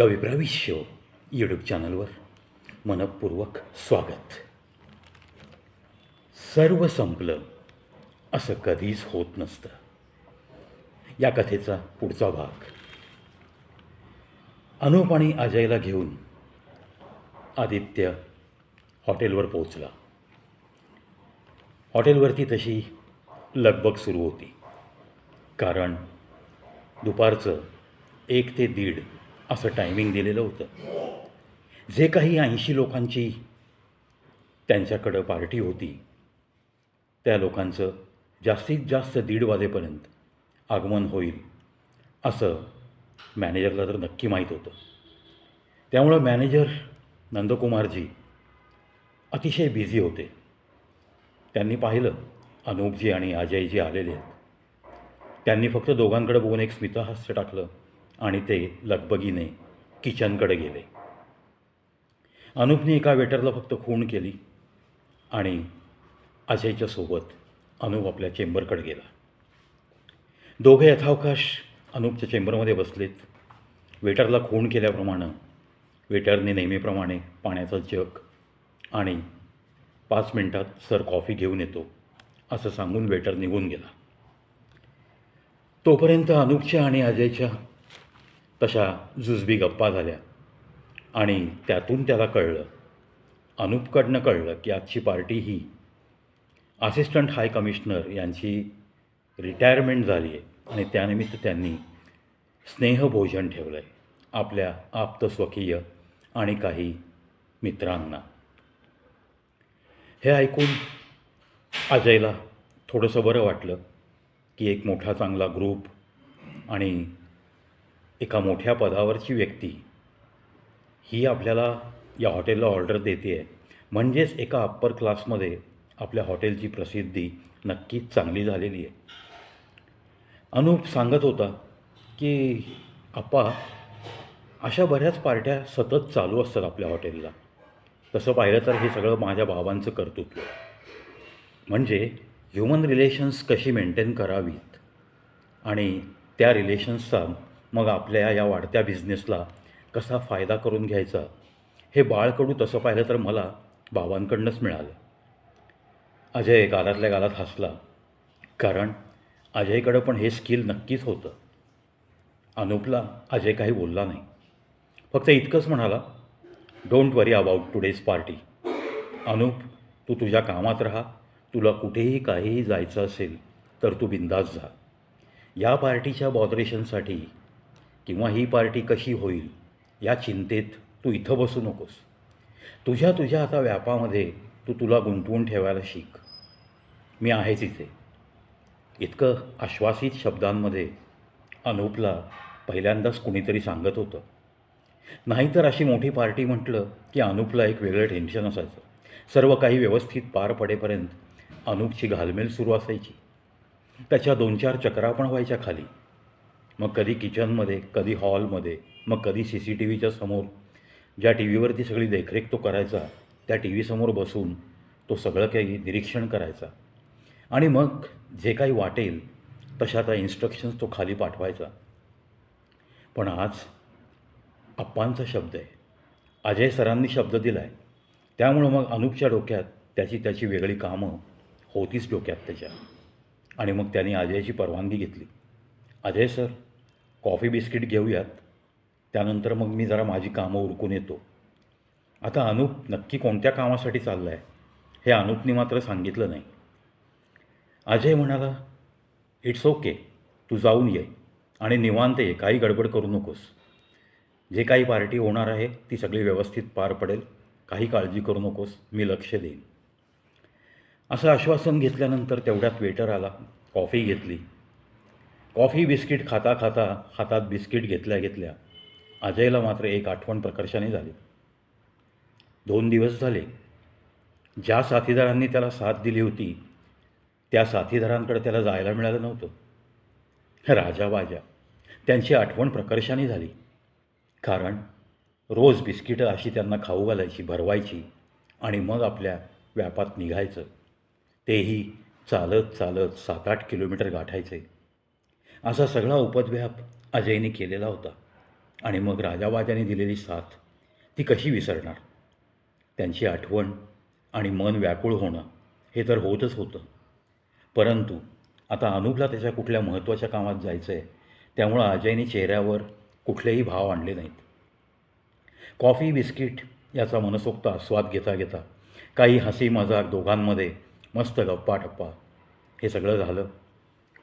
कविप्रविश्य YouTube चॅनलवर मनपूर्वक स्वागत. सर्व संपलं असं कधीच होत नसतं. या कथेचा पुढचा भाग. अनुप आणि अजयला घेऊन आदित्य हॉटेलवर पोहोचला. हॉटेलवरती तशी लगबग सुरू होती. कारण दुपारचं एक ते दीड असं टायमिंग दिलेलं होतं. जे काही ऐंशी लोकांची त्यांच्याकडं पार्टी होती त्या लोकांचं जास्तीत जास्त दीड वाजेपर्यंत आगमन होईल असं मॅनेजरला तर नक्की माहीत होतं. त्यामुळं मॅनेजर नंदकुमारजी अतिशय बिझी होते. त्यांनी पाहिलं अनूपजी आणि अजयजी आलेले आहेत. त्यांनी फक्त दोघांकडे बघून एक स्मितहास्य टाकलं. आणि ते लगबगीने किचनकडे गेले. अनुपने एका वेटरला फक्त खूण केली आणि अजयच्या सोबत अनुप आपल्या चेंबरकडे गेला. दोघे यथावकाश अनुपच्या चेंबरमध्ये बसलेत. वेटरला खूण केल्याप्रमाणे वेटरने नेहमीप्रमाणे पाण्याचा जग आणि पाच मिनटात सर कॉफी घेऊन येतो असं सांगून वेटर निघून गेला. तोपर्यंत अनुपच्या आणि अजयच्या तशा जुजबी गप्पा झाल्या. आणि त्यातून त्याला कळलं अनुपकडनं कळलं की आजची पार्टी ही असिस्टंट हाय कमिशनर यांची रिटायरमेंट झाली आहे आणि त्यानिमित्त त्यांनी स्नेहभोजन ठेवलं आहे आपल्या आप्तस्वकीय आणि काही मित्रांना. हे ऐकून अजयला थोडंसं बरं वाटलं की एक मोठा चांगला ग्रुप आणि एका मोठ्या पदावरची व्यक्ती ही आपल्याला या हॉटेलला ऑर्डर देते आहे म्हणजेच एका अप्पर क्लासमध्ये आपल्या हॉटेलची प्रसिद्धी नक्कीच चांगली झालेली आहे. अनुप सांगत होता की आप्पा अशा बऱ्याच पार्ट्या सतत चालू असतात आपल्या हॉटेलला. तसं पाहिलं तर हे सगळं माझ्या भावांचं कर्तृत्व म्हणजे ह्युमन रिलेशन्स कशी मेंटेन करावीत आणि त्या रिलेशन्सचा मग आपल्या या वाढत्या बिझनेसला कसा फायदा करून घ्यायचा? हे बाळकडू तसं पाहिलं तर मला बाबांकडनंच मिळालं. अजय गालातल्या गालात हसला. कारण अजयकडं पण हे स्किल नक्कीच होतं. अनुपला अजय काही बोलला नाही. फक्त इतकंच म्हणाला don't worry about today's party Anup तू तुझ्या कामात राहा. तुला कुठेही काहीही जायचं असेल तर तू बिंदास जा. या पार्टीच्या बॉदरेशनसाठी किंवा ही पार्टी कशी होईल या चिंतेत तू इथं बसू नकोस. तुझ्या तुझ्या आता व्यापामध्ये तू तुला गुंतवून ठेवायला शिक. मी आहेच इथे इतकं आश्वासित शब्दांमध्ये अनुपला पहिल्यांदाच कुणीतरी सांगत होतं. नाहीतर अशी मोठी पार्टी म्हटलं की अनुपला एक वेगळं टेन्शन असायचं. सर्व काही व्यवस्थित पार पडेपर्यंत अनुपची घालमेल सुरू असायची. त्याच्या दोन चार चक्रा पण व्हायच्या खाली. मग कधी किचनमध्ये कधी हॉलमध्ये मग कधी सी सी टी व्हीच्या समोर. ज्या टी व्हीवरती सगळी देखरेख तो करायचा त्या टी व्हीसमोर बसून तो सगळं काही निरीक्षण करायचा. आणि मग जे काही वाटेल तशा त्या इन्स्ट्रक्शन्स तो खाली पाठवायचा. पण आज अप्पांचा शब्द आहे. अजय सरांनी शब्द दिला आहे त्यामुळं मग अनुपच्या डोक्यात त्याची त्याची वेगळी कामं होतीच डोक्यात त्याच्या. आणि मग त्याने अजयची परवानगी घेतली. अजय सर कॉफी बिस्किट घेऊयात. त्यानंतर मग मी जरा माझी कामं उरकून येतो. आता अनुप नक्की कोणत्या कामासाठी चाललं आहे हे अनुपनी मात्र सांगितलं नाही. अजय म्हणाला इट्स ओके तू जाऊन ये आणि निवांत ये. काही गडबड करू नकोस. जे काही पार्टी होणार आहे ती सगळी व्यवस्थित पार पडेल. काही काळजी करू नकोस. मी लक्ष देईन. असं आश्वासन घेतल्यानंतर तेवढ्यात वेटर आला. कॉफी घेतली. कॉफी बिस्किट खाता खाता हातात बिस्किट घेतल्या घेतल्या अजयला मात्र एक आठवण प्रकर्षाने झाली. दोन दिवस झाले. ज्या साथीदारांनी त्याला साथ दिली होती त्या साथीदारांकडे त्याला जायला मिळालं नव्हतं. राजा बाजा त्यांची आठवण प्रकर्षाने झाली. कारण रोज बिस्किटं अशी त्यांना खाऊ घालायची भरवायची आणि मग आपल्या व्यापात निघायचं. तेही चालत चालत सात आठ किलोमीटर गाठायचे. असा सगळा उपद्व्याप अजयने केलेला होता. आणि मग राजाबाजाने दिलेली साथ ती कशी विसरणार? त्यांची आठवण आणि मन व्याकुळ होणं हे तर होतच होतं. परंतु आता अनुपला त्याच्या कुठल्या महत्त्वाच्या कामात जायचं आहे त्यामुळं अजयने चेहऱ्यावर कुठलेही भाव आणले नाहीत. कॉफी बिस्किट याचा मनसोक्त आस्वाद घेता घेता काही हसी मजाक दोघांमध्ये मस्त गप्पा टप्पा हे सगळं झालं.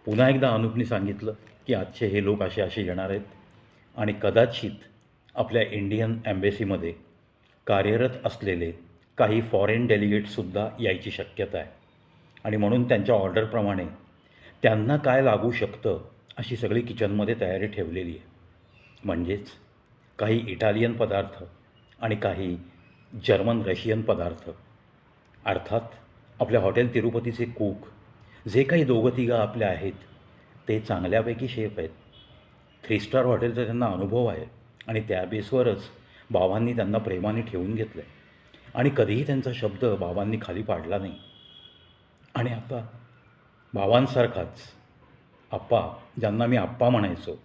पुन्हा एकदा अनुपने सांगितलं की आजचे हे लोक असे असे येणार आहेत आणि कदाचित आपल्या इंडियन ॲम्बेसीमध्ये कार्यरत असलेले काही फॉरेन डेलिगेटसुद्धा यायची शक्यता आहे. आणि म्हणून त्यांच्या ऑर्डरप्रमाणे त्यांना काय लागू शकतं अशी सगळी किचनमध्ये तयारी ठेवलेली आहे. म्हणजेच काही इटालियन पदार्थ आणि काही जर्मन रशियन पदार्थ. अर्थात आपल्या हॉटेल तिरुपतीचे कूक जे काही दोघं तिघं आपल्या आहेत ते चांगल्यापैकी शेफ आहेत. थ्री स्टार हॉटेलचा त्यांना अनुभव आहे आणि त्या बेसवरच बाबांनी त्यांना प्रेमाने ठेवून घेतलं आहे आणि कधीही त्यांचा शब्द बाबांनी खाली पाडला नाही. आणि आता बाबांसारखाच आप्पा ज्यांना मी आप्पा म्हणायचो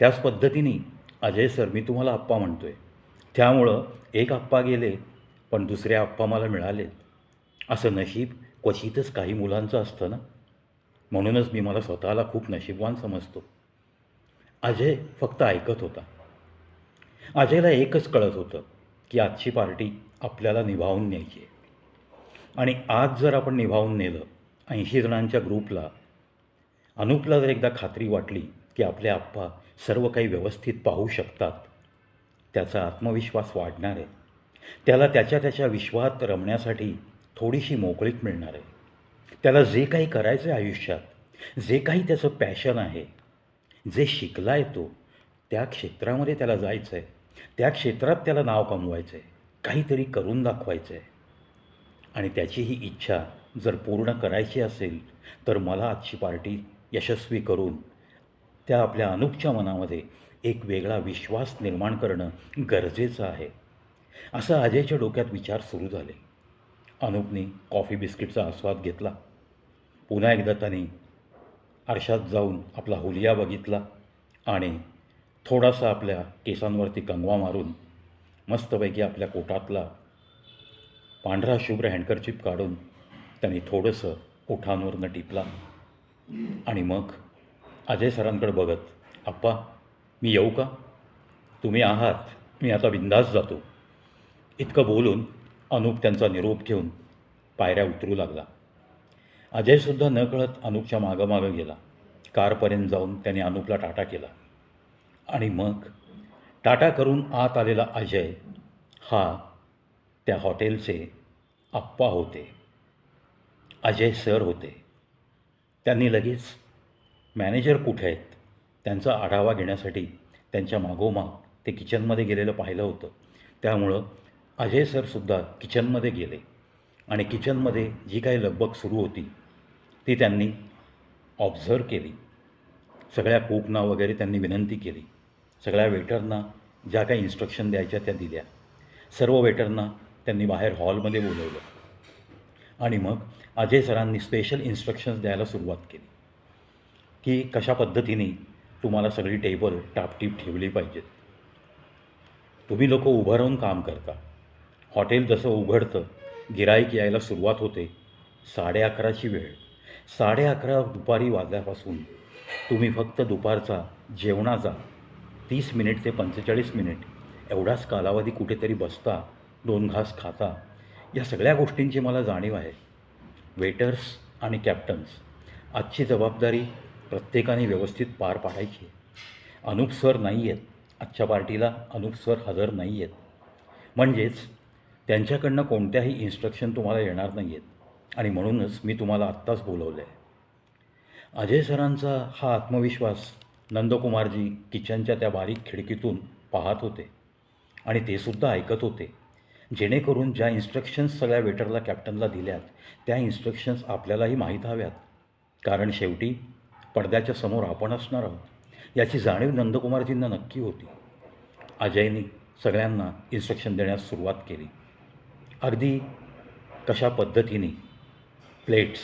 त्याच पद्धतीने अजय सर मी तुम्हाला आप्पा म्हणतो आहे त्यामुळं एक आप्पा गेले पण दुसरे आप्पा मला मिळाले असं नशीब क्वचितच काही मुलांचं असतं ना? म्हणूनच मी मला स्वतःला खूप नशीबवान समजतो. अजय फक्त ऐकत होता. अजयला एकच कळत होतं की आजची पार्टी आपल्याला निभावून न्यायची आहे. आणि आज जर आपण निभावून नेलं ऐंशी जणांच्या ग्रुपला अनुपला जर एकदा खात्री वाटली की आपले आप्पा सर्व काही व्यवस्थित पाहू शकतात त्याचा आत्मविश्वास वाढणार आहे. त्याला त्याच्या त्याच्या विश्वात रमण्यासाठी थोडीशी मोकळीक मिळणार आहे. त्याला जे काही करायचं आहे आयुष्यात जे काही त्याचं पॅशन आहे जे शिकला आहे तो त्या क्षेत्रामध्ये त्याला जायचं आहे त्या क्षेत्रात त्याला नाव कमवायचं आहे काहीतरी करून दाखवायचं आहे आणि त्याची ही इच्छा जर पूर्ण करायची असेल तर मला आजची पार्टी यशस्वी करून त्या आपल्या अनुपच्या मनामध्ये एक वेगळा विश्वास निर्माण करणं गरजेचं आहे. असं अजयच्या डोक्यात विचार सुरू झाले. अनुपने कॉफी बिस्किटचा आस्वाद घेतला. पुन्हा एकदा त्याने आरशात जाऊन आपला हुलिया बघितला आणि थोडासा आपल्या केसांवरती कंगवा मारून मस्तपैकी आपल्या कोटातला पांढरा शुभ्र हँडकरचिप काढून त्यांनी थोडंसं ओठांवरनं टिपला. आणि मग अजय सरांकडे बघत आप्पा मी येऊ का? तुम्ही आहात. मी आता बिंदास जातो. इतकं बोलून अनुप त्यांचा निरोप घेऊन पायऱ्या उतरू लागला. अजयसुद्धा न कळत अनूपच्या मागं मागं गेला. कारपर्यंत जाऊन त्याने अनूपला टाटा केला. आणि मग टाटा करून आत आलेला अजय हा त्या हॉटेलचे आप्पा होते. अजय सर होते. त्यांनी लगेच मॅनेजर कुठे आहेत त्यांचा आढावा घेण्यासाठी त्यांच्या मागोमाग ते किचनमध्ये गेलेलं पाहिलं होतं. त्यामुळं अजय सरसुद्धा किचनमध्ये गेले. आणि किचनमध्ये जी काही लगबग सुरू होती ती त्यांनी ऑब्झर्व केली. सगळ्या कुकना वगैरे त्यांनी विनंती केली. सगळ्या वेटरना ज्या काही इन्स्ट्रक्शन द्यायच्या त्या दिल्या. सर्व वेटरना त्यांनी बाहेर हॉलमध्ये बोलवलं. आणि मग अजय सरांनी स्पेशल इन्स्ट्रक्शन्स द्यायला सुरुवात केली. की कशा पद्धतीने तुम्हाला सगळी टेबल टापटीप ठेवली पाहिजेत. तुम्ही लोक उभं राहून काम करता. हॉटेल जसं उघडतं गिराईक यायला सुरुवात होते साडे अकराची वेळ. साडे अकरा दुपारी वाजल्यापासून तुम्ही फक्त दुपारचा जेवणाचा तीस मिनिट ते पंचेचाळीस मिनिट एवढाच कालावधी कुठेतरी बसता दोन घास खाता या सगळ्या गोष्टींची मला जाणीव आहे. वेटर्स आणि कॅप्टन्स आजची जबाबदारी प्रत्येकाने व्यवस्थित पार पाडायची अनुप सर नाही आहेत आजच्या पार्टीला अनुप सर हजर नाही आहेत म्हणजेच त्यांच्याकडनं कोणत्याही इन्स्ट्रक्शन तुम्हाला येणार नाही आहेत आणि म्हणूनच मी तुम्हाला आत्ताच बोलवलं आहे अजय सरांचा हा आत्मविश्वास नंदकुमारजी किचनच्या त्या बारीक खिडकीतून पाहत होते. आणि ते सुद्धा ऐकत होते. जेणेकरून ज्या इन्स्ट्रक्शन्स सगळ्या वेटरला कॅप्टनला दिल्यात त्या इन्स्ट्रक्शन्स आपल्यालाही माहीत हव्यात. कारण शेवटी पडद्याच्या समोर आपण असणार आहोत. याची जाणीव नंदकुमारजींना नक्की होती. अजयनी सगळ्यांना इन्स्ट्रक्शन देण्यास सुरुवात केली. अगदी कशा पद्धतीने प्लेट्स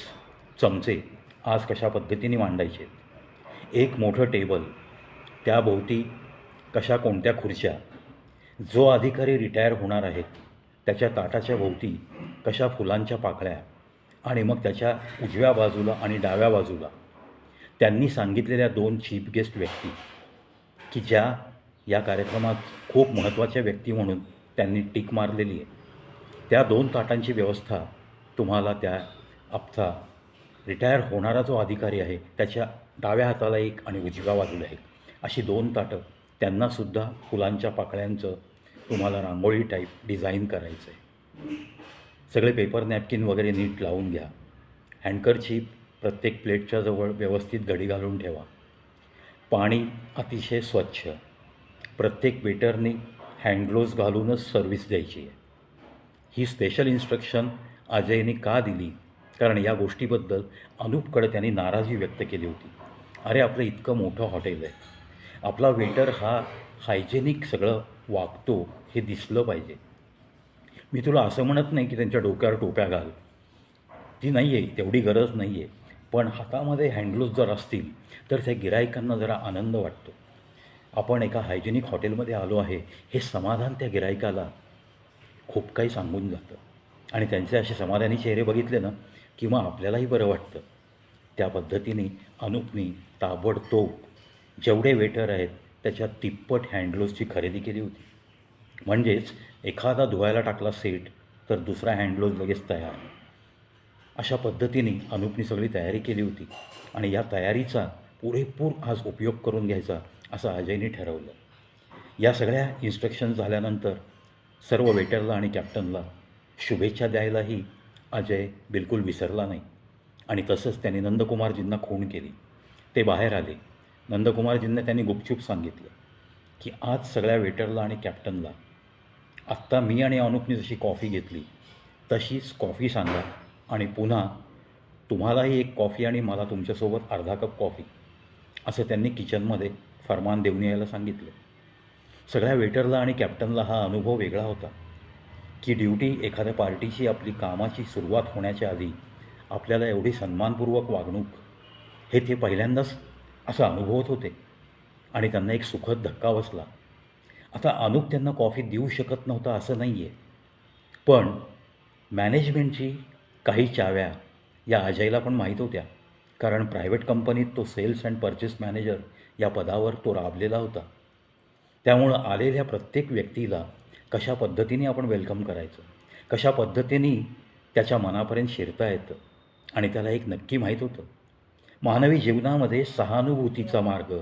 चमचे आज कशा पद्धतीने मांडायचे? एक मोठं टेबल त्याभोवती कशा कोणत्या खुर्च्या? जो अधिकारी रिटायर होणार आहे त्याच्या ताटाच्या भोवती कशा फुलांच्या पाकळ्या? आणि मग त्याच्या उजव्या बाजूला आणि डाव्या बाजूला त्यांनी सांगितलेल्या दोन चीफ गेस्ट व्यक्ती की ज्या या कार्यक्रमात खूप महत्त्वाच्या व्यक्ती म्हणून त्यांनी टीक मारलेली आहे. त्या दोन ताटांची व्यवस्था तुम्हाला त्या आपचा रिटायर होणारा जो अधिकारी आहे त्याच्या डाव्या हाताला एक आणि उजव्या बाजूला एक. अशी दोन ताटं त्यांनासुद्धा फुलांच्या पाकळ्यांचं तुम्हाला रांगोळी टाईप डिझाईन करायचं आहे सगळे पेपर नॅपकिन वगैरे नीट लावून घ्या. हँडकरचीप प्रत्येक प्लेटच्या जवळ व्यवस्थित घडी घालून ठेवा. पाणी अतिशय स्वच्छ. प्रत्येक वेटरने हँडग्लोव्ज घालूनच सर्व्हिस द्यायची आहे. ही स्पेशल इन्स्ट्रक्शन अजयने का दिली? कारण या गोष्टीबद्दल अनूपकडे त्यांनी नाराजी व्यक्त केली होती. अरे आपलं इतकं मोठं हॉटेल आहे. आपला वेटर हा हायजेनिक सगळं वागतो हे दिसलं पाहिजे. मी तुला असं म्हणत नाही की त्यांच्या डोक्यावर टोप्या घाल. ती नाही आहे तेवढी गरज नाही आहे पण हातामध्ये हँडग्लोव्ज जर असतील तर त्या गिरायकांना जरा आनंद वाटतो. आपण एका हायजेनिक हॉटेलमध्ये आलो आहे हे समाधान त्या गिरायकाला खूप काही सांगून जातं. आणि त्यांचे असे समाधानी चेहरे बघितले ना की मग आपल्यालाही बरं वाटतं. त्या पद्धतीने अनुपनी ताबडतोब जेवढे वेटर आहेत त्याच्या तिप्पट हँडग्लोजची खरेदी केली होती. म्हणजेच एखादा धुवायला टाकला सेट तर दुसरा हँडग्लोज लगेच तयार. अशा पद्धतीने अनुपनी सगळी तयारी केली होती. आणि या तयारीचा पुरेपूर आज उपयोग करून घ्यायचा असं अजयने ठरवलं. या सगळ्या इन्स्ट्रक्शन झाल्यानंतर सर्व वेटरला आणि कॅप्टनला शुभेच्छा द्यायलाही अजय बिलकुल विसरला नाही. आणि तसंच त्याने नंदकुमारजींना खूण केली. ते बाहेर आले. नंदकुमारजींना त्यांनी गुपचूप सांगितलं की आज सगळ्या वेटरला आणि कॅप्टनला आत्ता मी आणि अनुपने जशी कॉफी घेतली तशीच कॉफी सांगा आणि पुन्हा तुम्हालाही एक कॉफी आणि मला तुमच्यासोबत अर्धा कप कॉफी असं त्यांनी किचनमध्ये फरमान देऊन यायला सांगितलं. सगळ्या वेटरला आणि कॅप्टनला हा अनुभव वेगळा होता. की ड्युटी एखाद्या पार्टीची आपली कामाची सुरुवात होण्याच्या आधी आपल्याला एवढी सन्मानपूर्वक वागणूक हे ते पहिल्यांदाच असं अनुभवत होते. आणि त्यांना एक सुखद धक्का बसला. आता अनुप त्यांना कॉफी देऊ शकत नव्हता असं नाही आहे पण मॅनेजमेंटची काही चाव्या या अजयला पण माहीत होत्या. कारण प्रायव्हेट कंपनीत तो सेल्स अँड परचेस मॅनेजर या पदावर तो राबलेला होता. त्यामुळं आलेल्या प्रत्येक व्यक्तीला कशा पद्धतीने आपण वेलकम करायचं? कशा पद्धतीने त्याच्या मनापर्यंत शिरता येतं? आणि त्याला एक नक्की माहीत होतं. मानवी जीवनामध्ये सहानुभूतीचा मार्ग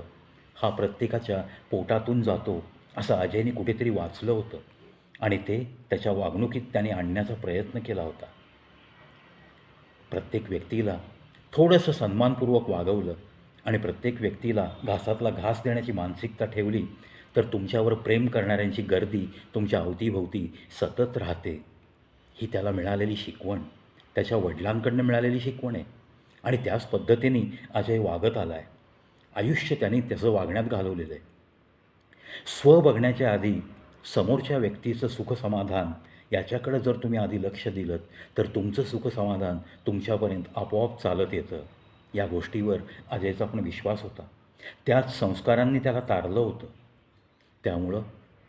हा प्रत्येकाच्या पोटातून जातो असं अजयने कुठेतरी वाचलं होतं. आणि ते त्याच्या वागणुकीत त्याने आणण्याचा प्रयत्न केला होता. प्रत्येक व्यक्तीला थोडंसं सन्मानपूर्वक वागवलं आणि प्रत्येक व्यक्तीला घासातला घास देण्याची मानसिकता ठेवली तर तुमच्यावर प्रेम करणाऱ्यांची गर्दी तुमच्या अवतीभोवती सतत राहते. ही त्याला मिळालेली शिकवण त्याच्या वडिलांकडनं मिळालेली शिकवण आहे. आणि त्याच पद्धतीने अजय वागत आला आहे आयुष्य त्याने त्याचं वागण्यात घालवलेलं आहे. स्व बघण्याच्या आधी समोरच्या व्यक्तीचं सुखसमाधान याच्याकडे जर तुम्ही आधी लक्ष दिलं तर तुमचं सुखसमाधान तुमच्यापर्यंत आपोआप चालत येतं. या गोष्टीवर अजयचा पण विश्वास होता. त्याच संस्कारांनी त्याला तारलं होतं. त्यामुळं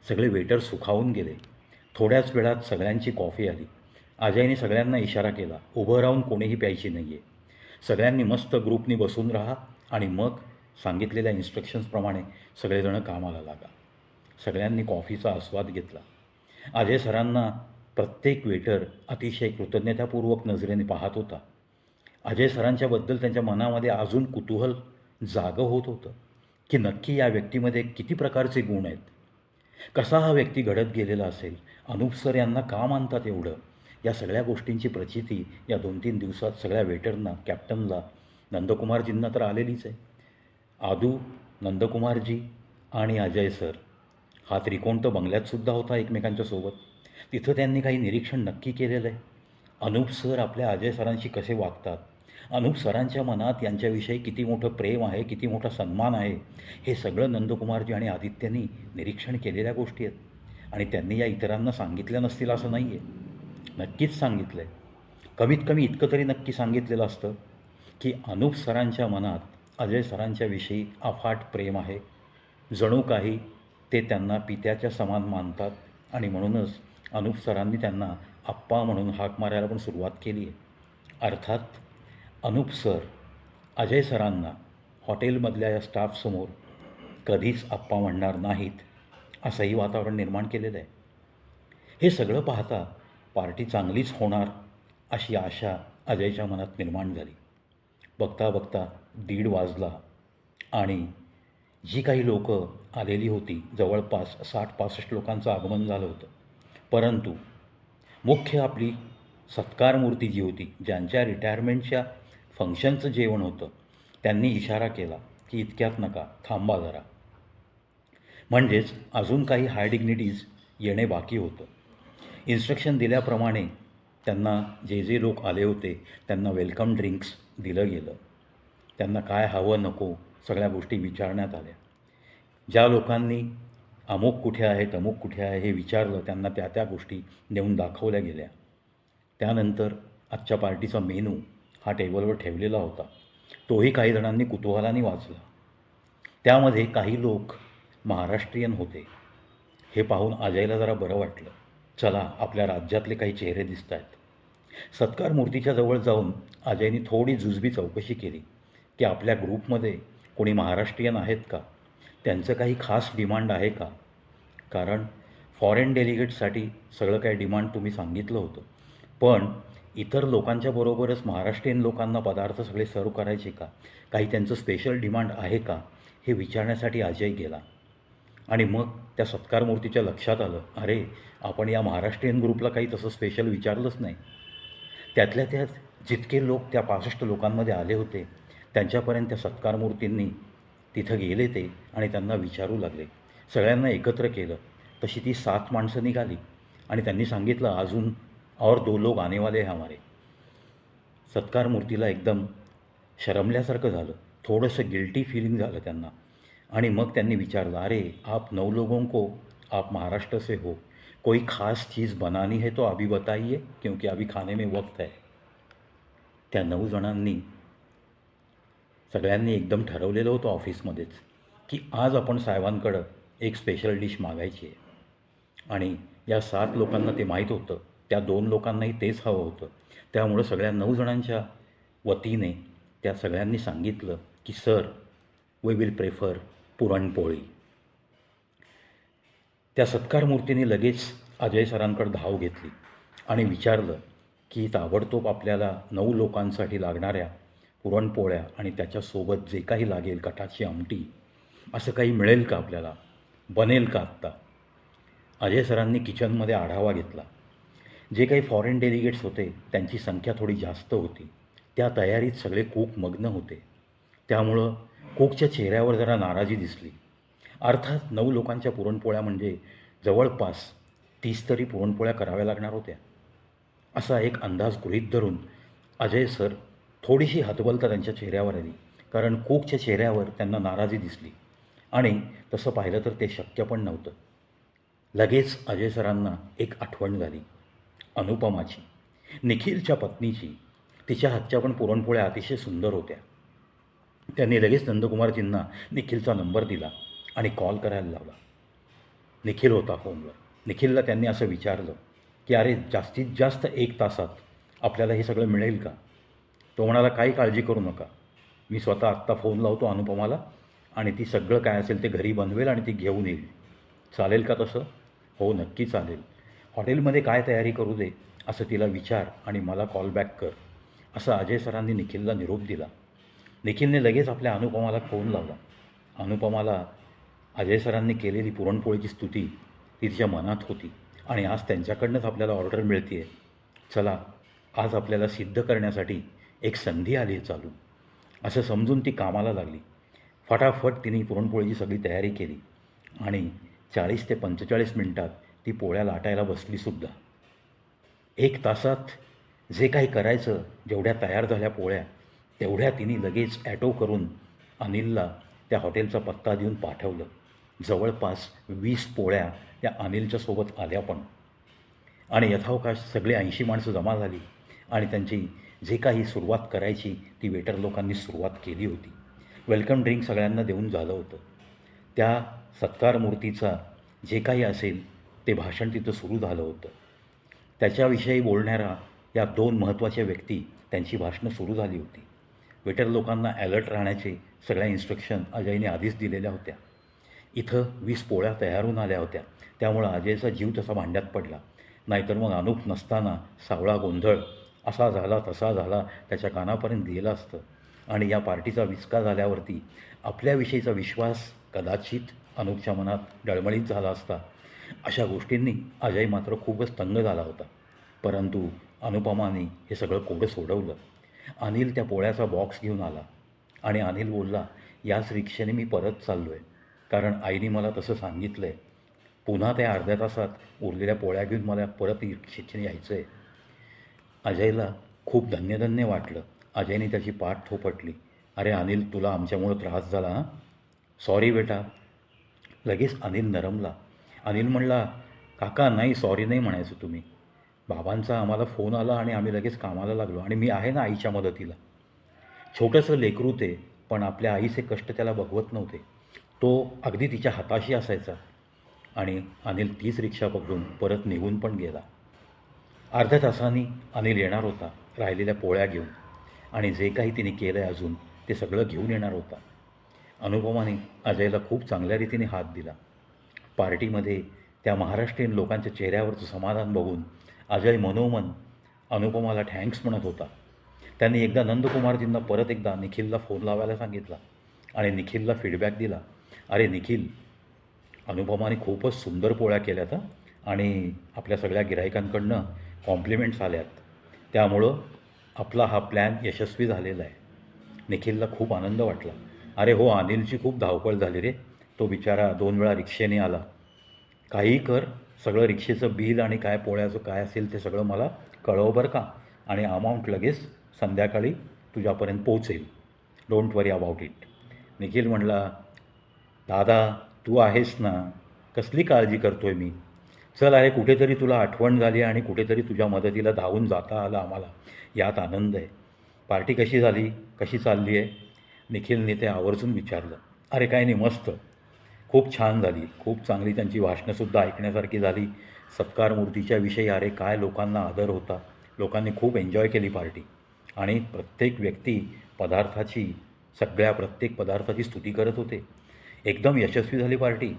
सगळे वेटर सुखावून गेले. थोड्याच वेळात सगळ्यांची कॉफी आली. अजयने सगळ्यांना इशारा केला उभं राहून कोणीही प्यायची नाही आहे सगळ्यांनी मस्त ग्रुपनी बसून राहा आणि मग सांगितलेल्या इन्स्ट्रक्शन्सप्रमाणे सगळेजणं कामाला लागा. सगळ्यांनी कॉफीचा आस्वाद घेतला. अजय सरांना प्रत्येक वेटर अतिशय कृतज्ञतापूर्वक नजरेने पाहत होता. अजय सरांच्याबद्दल त्यांच्या मनामध्ये अजून कुतूहल जागं होत होतं की नक्की या व्यक्तीमध्ये किती प्रकारचे गुण आहेत? कसा हा व्यक्ती घडत गेलेला असेल? अनुप सर यांना का मानतात एवढं? या सगळ्या गोष्टींची प्रचिती या दोन तीन दिवसात सगळ्या वेटरना कॅप्टनला नंदकुमारजींना तर आलेलीच आहे. आदू नंदकुमारजी आणि अजय सर हा त्रिकोण तर बंगल्यातसुद्धा होता एकमेकांच्या सोबत. तिथं त्यांनी काही निरीक्षण नक्की केलेलं आहे. अनूप सर आपल्या अजय सरांशी कसे वागतात? अनुप सरांच्या मनात यांच्याविषयी किती मोठं प्रेम आहे किती मोठा सन्मान आहे हे सगळं नंदकुमारजी आणि आदित्यनी निरीक्षण केलेल्या गोष्टी आहेत. आणि त्यांनी या इतरांना सांगितल्या नसतील असं नाही आहे नक्कीच सांगितलं आहे कमीत कमी इतकं तरी नक्की सांगितलेलं असतं की अनुप सरांच्या मनात अजय सरांच्याविषयी अफाट प्रेम आहे. जणू काही ते त्यांना पित्याच्या समान मानतात आणि म्हणूनच अनुप सरांनी त्यांना आप्पा म्हणून हाक मारायला पण सुरुवात केली आहे अर्थात अनुप सर अजय सरांना हॉटेलमधल्या या स्टाफसमोर कधीच आप्पा म्हणणार नाहीत असंही वातावरण निर्माण केलेलं आहे. हे सगळं पाहता पार्टी चांगलीच होणार अशी आशा अजयच्या मनात निर्माण झाली. बघता बघता दीड वाजला आणि जी काही लोकं आलेली होती जवळपास साठ पासष्ट लोकांचं आगमन झालं होतं. परंतु मुख्य आपली सत्कार मूर्ती जी होती ज्यांच्या रिटायरमेंटच्या फंक्शनचं जेवण होतं. त्यांनी इशारा केला की इतक्यात नका थांबा जरा. म्हणजेच अजून काही हाय डिग्निटीज येणे बाकी होतं. इन्स्ट्रक्शन दिल्याप्रमाणे त्यांना जे जे लोक आले होते त्यांना वेलकम ड्रिंक्स दिलं गेलं. त्यांना काय हवं नको सगळ्या गोष्टी विचारण्यात आल्या. ज्या लोकांनी अमुक कुठे आहे अमुक कुठे आहे हे विचारलं त्यांना त्या त्या गोष्टी नेऊन दाखवल्या गेल्या. त्यानंतर आजच्या पार्टीचा मेनू हा टेबलवर ठेवलेला होता. तोही काही जणांनी कुतूहलाने वाचला. त्यामध्ये काही लोक महाराष्ट्रीयन होते. हे पाहून अजयला जरा बरं वाटलं. चला आपल्या राज्यातले काही चेहरे दिसत आहेत सत्कार मूर्तीच्या जवळ जाऊन अजयने थोडी जुजबी चौकशी केली. की आपल्या ग्रुपमध्ये कोणी महाराष्ट्रीयन आहेत का? त्यांचं काही खास डिमांड आहे का? कारण फॉरेन डेलिगेटसाठी सगळं काही डिमांड तुम्ही सांगितलं होतं. पण इतर लोकांच्या बरोबरच महाराष्ट्रीयन लोकांना पदार्थ सगळे सर्व करायचे का? काही त्यांचं स्पेशल डिमांड आहे का? हे विचारण्यासाठी अजय गेला. आणि मग त्या सत्कार मूर्तीच्या लक्षात आलं अरे आपण या महाराष्ट्रीयन ग्रुपला काही तसं स्पेशल विचारलंच नाही. त्यातल्या त्यात जितके लोक त्या पासष्ट लोकांमध्ये आले होते त्यांच्यापर्यंत त्या सत्कार मूर्तींनी तिथं गेले ते आणि त्यांना विचारू लागले. सगळ्यांना एकत्र केलं. तशी ती सात माणसं निघाली आणि त्यांनी सांगितलं अजून और दो लोग आने वाले हैं हमारे। सत्कार मूर्तीला एकदम शरमल्यासारखं झालं. थोडंसं गिल्टी फिलिंग झालं त्यांना. आणि मग त्यांनी विचारलं अरे आप नौ लोगों को आप महाराष्ट्र से हो. कोई खास चीज़ बनानी है तो अभी बताइए क्योंकि अभी खाने में वक्त है. त्या नऊ जणांनी सगळ्यांनी एकदम ठरवलेलं होतं ऑफिसमध्येच की आज आपण साहेबांकडं एक स्पेशल डिश मागायची आहे. आणि या सात लोकांना ते माहीत होतं. त्या दोन लोकांनाही तेच हवं होतं. त्यामुळं सगळ्या नऊ जणांच्या वतीने त्या सगळ्यांनी सांगितलं की sir we will prefer puran poli. त्या सत्कार मूर्तीने लगेच अजय सरांकडे धाव घेतली आणि विचारलं की ताबडतोब आपल्याला नऊ लोकांसाठी लागणाऱ्या पुरणपोळ्या आणि त्याच्यासोबत जे काही लागेल कटाची आमटी असं काही मिळेल का आपल्याला? बनेल का आत्ता? अजय सरांनी किचनमध्ये आढावा घेतला. जे काही फॉरेन डेलिगेट्स होते त्यांची संख्या थोडी जास्त होती. त्या तयारीत सगळे कूक मग्न होते. त्यामुळं कूकच्या चेहऱ्यावर जरा नाराजी दिसली. अर्थात नऊ लोकांच्या पुरणपोळ्या म्हणजे जवळपास तीस तरी पुरणपोळ्या कराव्या लागणार होत्या. असा एक अंदाज गृहीत धरून अजय सर थोडीशी हतबलता त्यांच्या चेहऱ्यावर आली कारण कूकच्या चेहऱ्यावर त्यांना नाराजी दिसली. आणि तसं पाहिलं तर ते शक्य पण नव्हतं. लगेच अजय सरांना एक आठवण झाली. अनुपमाची. निखिलच्या पत्नीची. तिच्या हातच्या पण पुरणपोळ्या अतिशय सुंदर होत्या. त्यांनी लगेच नंदकुमारजींना निखिलचा नंबर दिला आणि कॉल करायला लावला. निखिल होता फोनवर. निखिलला त्यांनी असं विचारलं की अरे जास्तीत जास्त एक तासात आपल्याला हे सगळं मिळेल का? तो म्हणाला काही काळजी करू नका. मी स्वतः आत्ता फोन लावतो अनुपमाला आणि ती सगळं काय असेल ते घरी बनवेल आणि ती घेऊन येईल. चालेल का तसं? हो नक्की चालेल. हॉटेलमध्ये काय तयारी करू दे असं तिला विचार आणि मला कॉल बॅक कर असं अजय सरांनी निखिलला निरोप दिला. निखिलने लगेच आपल्या अनुपमाला फोन लावला. अनुपमाला अजय सरांनी केलेली पुरणपोळीची स्तुती ती तिच्या मनात होती आणि आज त्यांच्याकडनंच आपल्याला ऑर्डर मिळते आहे चला आज आपल्याला सिद्ध करण्यासाठी एक संधी आली आहे चालू. असं समजून ती कामाला लागली. फटाफट तिने पुरणपोळीची सगळी तयारी केली आणि चाळीस ते पंचेचाळीस मिनटात ती पोळ्या लाटायला बसलीसुद्धा एक तासात जे काही करायचं जेवढ्या तयार झाल्या पोळ्या तेवढ्या तिने लगेच ॲटो करून अनिलला त्या हॉटेलचा पत्ता देऊन पाठवलं. जवळपास वीस पोळ्या त्या अनिलच्या सोबत आल्या पण. आणि यथावकाश सगळे ऐंशी माणसं जमा झाली आणि त्यांची जे काही सुरुवात करायची ती वेटर लोकांनी सुरुवात केली होती. वेलकम ड्रिंक सगळ्यांना देऊन झालं होतं. त्या सत्कार मूर्तीचा जे काही असेल ते भाषण तिथं सुरू झालं होतं. त्याच्याविषयी बोलणाऱ्या या दोन महत्त्वाच्या व्यक्ती त्यांची भाषणं सुरू झाली होती. वेटर लोकांना ॲलर्ट राहण्याचे सगळ्या इन्स्ट्रक्शन अजयने आधीच दिलेल्या होत्या. इथं वीस पोळ्या तयार होऊन आल्या होत्या. त्यामुळं अजयचा जीव तसा भांड्यात पडला. नाहीतर मग अनुप नसताना सावळा गोंधळ असा झाला तसा झाला त्याच्या कानापर्यंत गेला असतं. आणि या पार्टीचा विचका झाल्यावरती आपल्याविषयीचा विश्वास कदाचित अनुपच्या मनात डळमळीत झाला असता. अशा गोष्टींनी अजय मात्र खूपच तंग झाला होता. परंतु अनुपमाने हे सगळं कोडं सोडवलं. अनिल त्या पोळ्याचा बॉक्स घेऊन आला आणि अनिल बोलला याच रिक्षेने मी परत चाललो आहे कारण आईने मला तसं सांगितलं आहे पुन्हा त्या अर्ध्या तासात उरलेल्या पोळ्या घेऊन मला परत रिक्षेने यायचं आहे अजयला खूप धन्यधन्य वाटलं. अजयने त्याची पाठ थोपटली. अरे अनिल तुला आमच्यामुळं त्रास झाला हां? सॉरी बेटा. लगेच अनिल नरमला. अनिल म्हणला काका नाही सॉरी नाही म्हणायचं तुम्ही. बाबांचा आम्हाला फोन आला आणि आम्ही लगेच कामाला लागलो आणि मी आहे ना आईच्या मदतीला. छोटंसं लेकरू ते पण आपल्या आईचे कष्ट त्याला बघवत नव्हते. तो अगदी तिच्या हाताशी असायचा आणि अनिल तीच रिक्षा पकडून परत निघून पण गेला. अर्ध्या तासांनी अनिल येणार होता राहिलेल्या पोळ्या घेऊन आणि जे काही तिने केलं आहे अजून ते सगळं घेऊन येणार होता. अनुपमाने अजयला खूप चांगल्या रीतीने हात दिला. पार्टीमध्ये त्या महाराष्ट्रीयन लोकांच्या चेहऱ्यावरचं समाधान बघून अजय मनोमन अनुपमाला थँक्स म्हणत होता. त्यांनी एकदा नंदकुमारजींना परत एकदा निखिलला फोन लावायला सांगितला आणि निखिलला फीडबॅक दिला. अरे निखिल अनुपमाने खूपच सुंदर पोळ्या केल्यात आणि आपल्या सगळ्या गिरायकांकडनं कॉम्प्लिमेंट्स आल्यात. त्यामुळं आपला हा प्लॅन यशस्वी झालेला आहे. निखिलला खूप आनंद वाटला. अरे हो अनिलची खूप धावपळ झाली रे. तो बिचारा दोन वेळा रिक्षेने आला. काही कर सगळं रिक्षेचं बिल आणि काय पोळ्याचं काय असेल ते सगळं मला कळव बरं का आणि अमाऊंट लगेच संध्याकाळी तुझ्यापर्यंत पोहोचेल. Don't worry about it Nikhil म्हणला दादा तू आहेस ना कसली काळजी करतो आहे मी? चल अरे कुठेतरी तुला आठवण झाली आणि कुठेतरी तुझ्या मदतीला धावून जाता आलं आम्हाला. यात आनंद आहे. पार्टी कशी झाली? कशी चालली आहे निखिलने ते आवर्जून विचारलं. अरे काय नाही मस्त. खूप छान झाली. खूप चांगली त्यांची भाषणंसुद्धा ऐकण्यासारखी झाली. सत्कार मूर्तीच्या विषयी अरे काय लोकांना आदर होता. लोकांनी खूप एन्जॉय केली पार्टी आणि प्रत्येक व्यक्ती पदार्थाची सगळ्या प्रत्येक पदार्थाची स्तुती करत होते. एकदम यशस्वी झाली पार्टी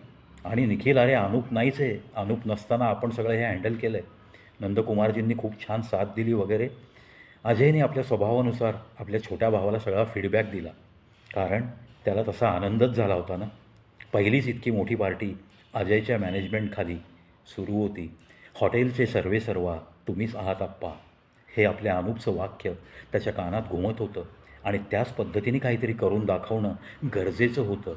आणि निखिल अरे अनुप नाहीच आहे. अनुप नसताना आपण सगळं हे हँडल केलं आहे नंदकुमारजींनी खूप छान साथ दिली वगैरे. अजयने आपल्या स्वभावानुसार आपल्या छोट्या भावाला सगळा फीडबॅक दिला. कारण त्याला तसा आनंदच झाला होता ना. पहिलीच इतकी मोठी पार्टी अजयच्या मॅनेजमेंटखाली सुरू होती. हॉटेलचे सर्वे सर्वा तुम्हीच आहात आप्पा. हे आपल्या अनुपचं वाक्य त्याच्या कानात घुमत होतं आणि त्याच पद्धतीने काहीतरी करून दाखवणं गरजेचं होतं.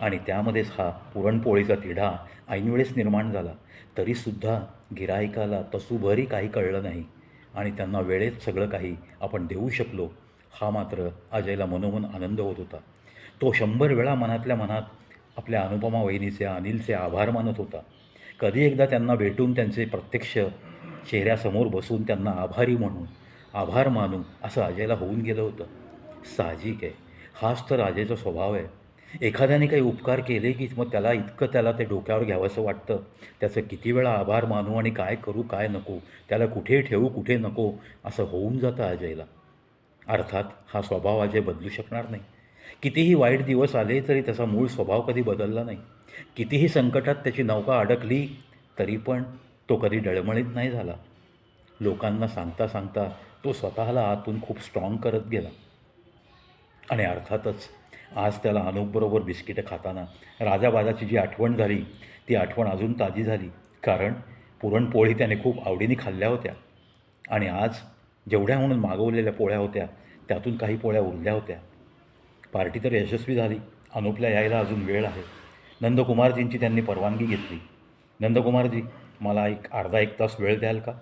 आणि त्यामध्येच हा पुरणपोळीचा तिढा ऐनवेळेस निर्माण झाला. तरीसुद्धा गिरायकाला तसूभरी काही कळलं नाही. आणि त्यांना वेळेत सगळं काही आपण देऊ शकलो हा मात्र अजयला मनोमन आनंद होत होता. तो शंभर वेळा मनातल्या मनात आपल्या अनुपमा वहिनीचे अनिलचे आभार मानत होता. कधी एकदा त्यांना भेटून त्यांचे प्रत्यक्ष चेहऱ्यासमोर बसून त्यांना आभारी म्हणून आभार मानू असं अजयला होऊन गेलं होतं. साहजिक आहे. हाच तर अजयचा स्वभाव आहे. एखाद्याने काही उपकार केले की मग त्याला इतकं त्याला ते डोक्यावर घ्यावंसं वाटतं. त्याचं किती वेळा आभार मानू आणि काय करू काय नको त्याला कुठे ठेवू कुठे नको असं होऊन जातं अजयला. अर्थात हा स्वभाव अजय बदलू शकणार नाही. कितीही वाईट दिवस आले तरी त्याचा मूळ स्वभाव कधी बदलला नाही. कितीही संकटात त्याची नौका अडकली तरी पण तो कधी डळमळीत नाही झाला. लोकांना सांगता सांगता तो स्वतःला आतून खूप स्ट्रॉंग करत गेला. आणि अर्थातच आज त्याला अनुपबरोबर बिस्किटं खाताना राजाबाजाची जी आठवण झाली ती आठवण अजून ताजी झाली. कारण पुरणपोळी त्याने खूप आवडीने खाल्ल्या होत्या. आणि आज जेवढ्या म्हणून मागवलेल्या पोळ्या होत्या त्यातून काही पोळ्या उरल्या होत्या. पार्टी तर यशस्वी झाली. अनुपला यायला अजून वेळ आहे. नंदकुमारजींची त्यांनी परवानगी घेतली. नंदकुमारजी मला एक अर्धा एक तास वेळ द्याल का?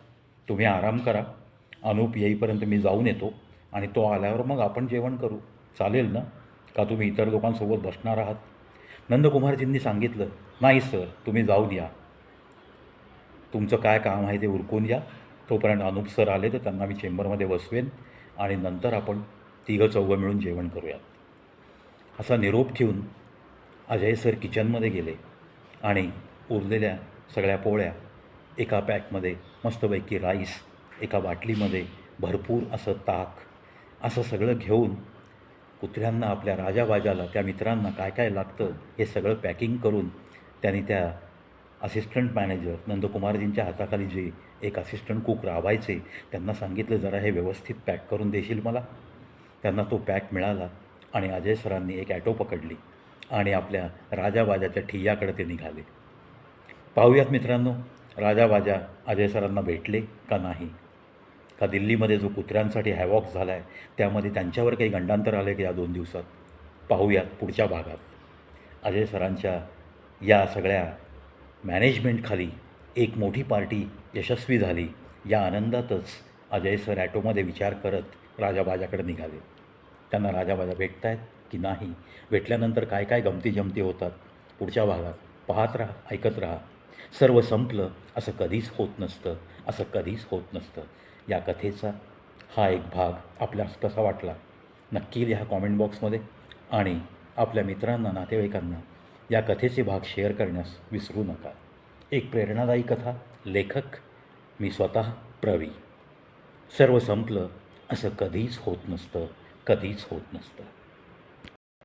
तुम्ही आराम करा. अनुप येईपर्यंत मी जाऊन येतो आणि तो आल्यावर मग आपण जेवण करू. चालेल ना? का तुम्ही इतर लोकांसोबत बसणार आहात? नंदकुमारजींनी सांगितलं नाही सर तुम्ही जाऊन या तुमचं काय काम आहे ते उरकून या तोपर्यंत अनुप सर आले तर त्यांना मी चेंबरमध्ये बसवेन आणि नंतर आपण तिघं चौघं मिळून जेवण करूयात. असा निरोप घेऊन अजय सर किचनमध्ये गेले आणि उरलेल्या सगळ्या पोळ्या एका पॅकमध्ये मस्तपैकी राईस एका बाटलीमध्ये भरपूर असं ताक असं सगळं घेऊन कुत्र्यांना आपल्या राजाबाजाला त्या मित्रांना काय काय लागतं हे सगळं पॅकिंग करून त्यांनी त्या असिस्टंट मॅनेजर नंदकुमारजींच्या हाताखाली जे एक असिस्टंट कुक राबायचे त्यांना सांगितलं जरा हे व्यवस्थित पॅक करून देशील मला? त्यांना तो पॅक मिळाला. आणि अजय सरांनी एक ॲटो पकडली आणि आपल्या राजाबाजाच्या ठिय्याकडे ते निघाले. पाहूयात मित्रांनो राजाबाजा अजय सरांना भेटले का नाही? का दिल्लीमध्ये जो कुत्र्यांसाठी हॅवॉक झाला आहे त्यामध्ये त्यांच्यावर काही गंडांतर आले की या दोन दिवसात? पाहूयात पुढच्या भागात. अजय सरांच्या या सगळ्या मॅनेजमेंटखाली एक मोठी पार्टी यशस्वी झाली. या आनंदातच अजय सर ॲटोमध्ये विचार करत राजाबाजाकडे निघाले. त्यांना राजाबाजा भेटत आहेत की नाही? भेटल्यानंतर काय काय गमती जमती होतात? पुढच्या भागात पाहत राहा ऐकत राहा. सर्व संपलं असं कधीच होत नसतं असं कधीच होत नसतं. या कथेचा हा एक भाग आपल्यास कसा वाटला? नक्की लिहा कॉमेंट बॉक्समध्ये. आणि आपल्या मित्रांना नातेवाईकांना या कथेचे भाग शेअर करण्यास विसरू नका. एक प्रेरणादायी कथा लेखक मी स्वतः प्रवी. सर्व संपलं असं कधीच होत नसतं कधीच होत नसतं.